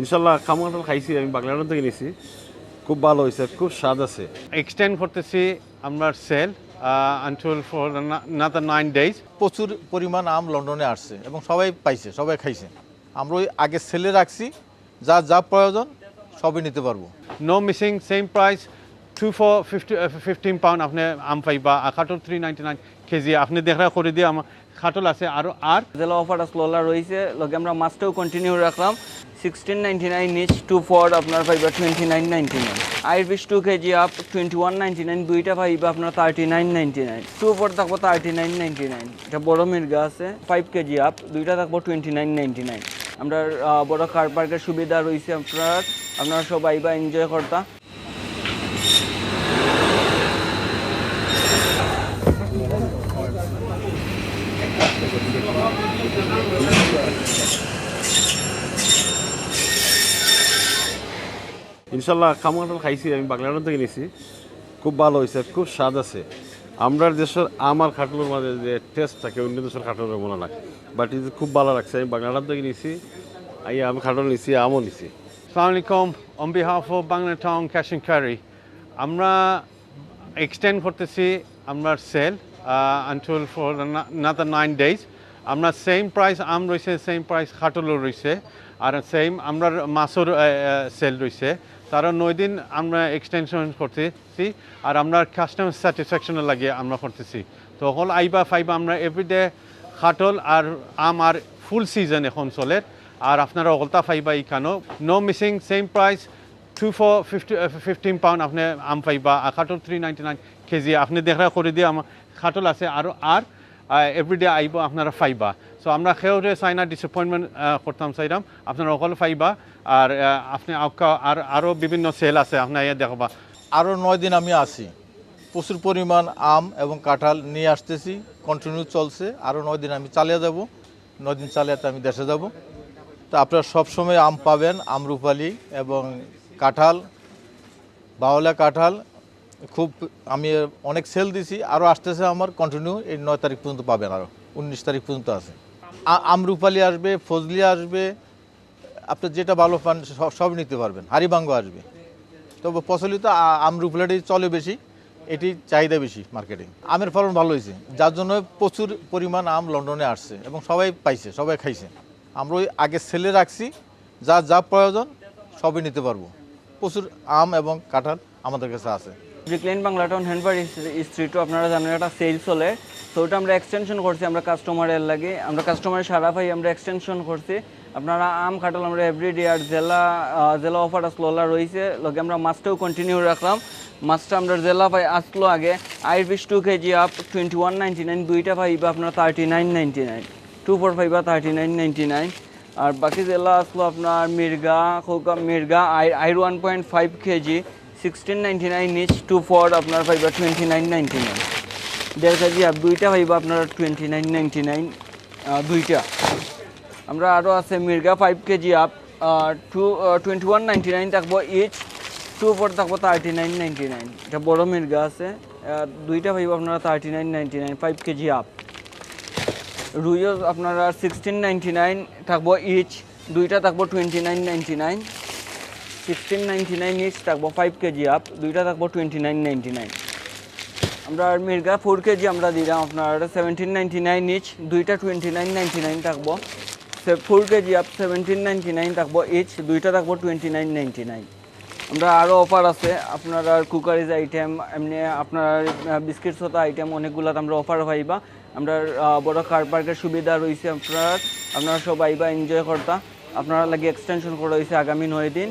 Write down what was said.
ইনশাল্লাহ খামকাটাল খাইছি আমি বাগলাটার থেকে নিছি। খুব ভালো হয়েছে খুব স্বাদ আছে। এক্সটেন্ড করতেছি আমরা sale until for another nine days প্রচুর পরিমাণ আম লন্ডনে আসছে এবং সবাই পাইছে সবাই খাইছে। আমরা ওই আগে সেলে রাখছি যা যা প্রয়োজন সবই নিতে পারব। No missing same price two for fifty fifteen pound আপনি আম পাইবা আর খাটল থ্রি নাইনটি নাইন কেজি আপনি দেখা করে দিয়ে আমার খাটল আছে আরও আর জেলা অফার আসলোলা রয়েছে লগে আমরা মাছটাও কন্টিনিউ রাখলাম। Ninety nine two nine ninety nine two KG ninety nine দুইটা পাইবা নাইন নাইনটি নাইন টু থাকব নাইন নাইনটি নাইন এটা বড় আছে ফাইভ কেজি আপ দুইটা থাকব নাইন নাইনটি নাইন আমরা বড় কার পার্কের সুবিধা রয়েছে আপনার, আপনারা সবাই বা এনজয় করতা। ইনশাল্লাহ খামকাটাল খাইছি, আমি বাগলাটার থেকে নিছি খুব ভালো হয়েছে খুব স্বাদ আছে। আমরা দেশের, আমার খাটলোর মাঝে যে টেস্ট থাকে, অন্য দেশের খাটলের মনে না বাট ಇದು খুব ভালো লাগছে, আমি বাগলাটার থেকে নিছি আই, আমি খাটল নিছি, আমও নিছি। সালাম আলাইকুম on behalf of Bangla town cash and carry আমরা এক্সটেন্ড করতেছি আমরা sale until for another nine days আমরা সেম প্রাইস আম রয়েছে সেম প্রাইস খাটলও রয়েছে। আর সেম আমরা মাছর সেল রয়েছে। তারা নয় দিন আমরা এক্সটেনশন করতেছি, আর আমরা কাস্টমার স্যাটিসফ্যাকশনের লাগে আমরা করতেছি। তো হল আইবা ফাইবা আমরা এভরিডে খাটল আর আম আর ফুল সিজন এখন চলে। আর আপনারা অলতা ফাইবা ইখানো no missing same price two for fifty fifteen pound আপনি আম আর খাটল থ্রি নাইনটি নাইন কেজি। আপনি দেখা করে দিয়ে আমার খাটল আছে। আর আর এভরিডে আইব, আপনারা ফাইবা। সো আমরা সেউরে চাইনা ডিসএপয়েন্টমেন্ট করতাম চাইলাম আপনারা অকল ফাইবা। আর আপনি আর আরও বিভিন্ন সেল আছে আপনার ইয়ে দেখবা। আরও নয় দিন আমি আসি প্রচুর পরিমাণ আম এবং কাঁঠাল নিয়ে আসতেছি। কন্টিনিউ চলছে। আরও নয় দিন আমি চালিয়ে যাব। নয় দিন চালিয়ে আমি দেশে যাব। তো আপনারা সবসময় আম পাবেন, আমরুপালি এবং কাঁঠাল বাওলা কাঁঠাল। খুব আমি অনেক সেল দিছি আরও আসতেছে আমার কন্টিনিউ এই নয় তারিখ পর্যন্ত পাবেন আরও উনিশ তারিখ পর্যন্ত আছে। আমরুপালি আসবে, ফজলি আসবে, আপনি যেটা ভালো পান সব নিতে পারবেন, হারিবাঙ্গ আসবে। তবে প্রচলিত আমরুপালিটি চলে বেশি, এটি চাহিদা বেশি মার্কেটে আমের ফলন ভালো হয়েছে, যার জন্য প্রচুর পরিমাণ আম লন্ডনে আসছে, এবং সবাই পাইছে, সবাই খাইছে। আমরা ওই আগে সেলে রাখছি, যা যা প্রয়োজন, সবই নিতে পারব। প্রচুর আম এবং কাঁঠাল আমাদের কাছে আছে। Brick Lane Bangla town Hanbury স্ট্রিটও আপনারা জানেন একটা সেল চলে। তো ওটা আমরা এক্সটেনশন করছি, আমরা কাস্টমারের লাগে। আমরা কাস্টমারের সারা পাই আমরা এক্সটেনশন করছি। আপনারা আম কাটাল আমরা এভরিডে আর জেলা জেলা অফার আসলো, ওলা রয়েছে লগে আমরা মাছটাও কন্টিনিউ রাখলাম। মাছটা আমরা জেলা পাই আসলো আগে। Irish two KG up twenty one ninety nine দুইটা পাইবা আপনার thirty nine ninety nine two four ফাইভা thirty nine ninety nine আর বাকি জেলা আসলো আপনার মির্গা, খোকা মির্গা, আই আইর one point five KG sixteen ninety nine each two four আপনার পাইবা টোয়েন্টি নাইন নাইনটি নাইন দেড় কেজি আর দুইটা পাইবা আপনার টোয়েন্টি নাইন নাইনটি নাইন দুইটা। আমরা আরও আছে মির্গা five KG up two twenty one ninety nine থাকব ইচ টু ফোর থাকব থার্টি নাইন নাইনটি নাইন এটা বড় মির্গা আছে দুইটা পাইবা আপনারা thirty nine ninety nine five KG up রুইও আপনারা সিক্সটিন নাইনটি নাইন থাকব ইচ দুইটা থাকব twenty nine ninety nine sixteen ninety nine each থাকব ফাইভ কেজি আপ দুইটা থাকব টোয়েন্টি নাইন নাইনটি নাইন আমরা মির্গা ফোর কেজি আমরা দিলাম, আপনার নাইন দুইটা nine nine KG up ninety nine দুইটা থাকব নাইন নাইন আমরা অফার আছে, আপনার কুকারিজ আইটেম এমনি আপনার বিস্কিটস হতো আইটেম অনেকগুলো আমরা অফার পাইবা। আমরা বড় কার পার্কের সুবিধা রয়েছে আপনার, আপনারা সবাই বা এনজয় করতা। আপনারা লাগে এক্সটেনশন করা হয়েছে আগামী নয় দিন।